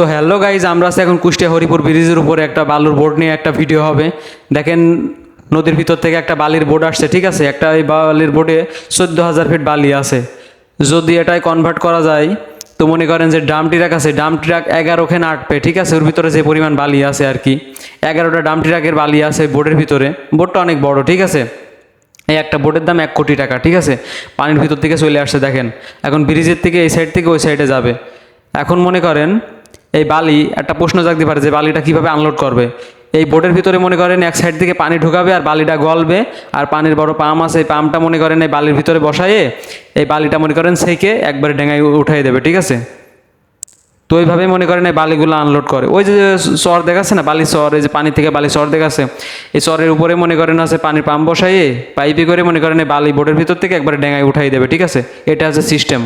তো hello guys আমরা আছি এখন কুষ্টিয়া হরিপুর ব্রিজের উপরে একটা বালুর বোর্ড নিয়ে একটা ভিডিও হবে। দেখেন, নদীর ভিতর থেকে একটা বালির বোর্ড আসছে, ঠিক আছে? একটা এই বালির বোর্ডে চোদ্দ হাজার ফিট বালি আছে। যদি এটাই কনভার্ট করা যায়, তো মনে করেন যে ডাম ট্রাক আছে ডাম ট্রাক এগারোখানে আটবে, ঠিক আছে? ওর ভিতরে যে পরিমাণ বালি আছে আর কি, এগারোটা ডাম ট্রাকের বালি আছে বোর্ডের ভিতরে। বোর্ডটা অনেক বড়, ঠিক আছে? এই একটা বোটের দাম এক কোটি টাকা, ঠিক আছে? পানির ভিতর থেকে চলে আসছে, দেখেন। এখন ব্রিজের থেকে এই সাইড থেকে ওই সাইডে যাবে। এখন মনে করেন এই বালি, একটা প্রশ্ন জাগতে পারে যে বালিটা কীভাবে আনলোড করবে? এই বোটের ভিতরে মনে করেন এক সাইড থেকে পানি ঢুকাবে আর বালিটা গলবে, আর পানির বড় পাম্প আছে, এই পাম্পটা মনে করেন এই বালির ভিতরে বসায়ে এই বালিটা মনে করেন সেকে একবারে ডেঙায় উঠাই দেবে, ঠিক আছে? তো ওইভাবে মনে করেন এই বালিগুলো আনলোড করে। ওই যে চর দেখাচ্ছে না, বালি চর এই যে পানি থেকে বালি চর দেখাচ্ছে, এই চরের উপরে মনে করেন আছে পানির পাম্প বসাইয়ে পাইপে করে মনে করেন এই বালি বোর্ডের ভিতর থেকে একবারে ডেঙায় উঠাই দেবে, ঠিক আছে? এটা হচ্ছে সিস্টেম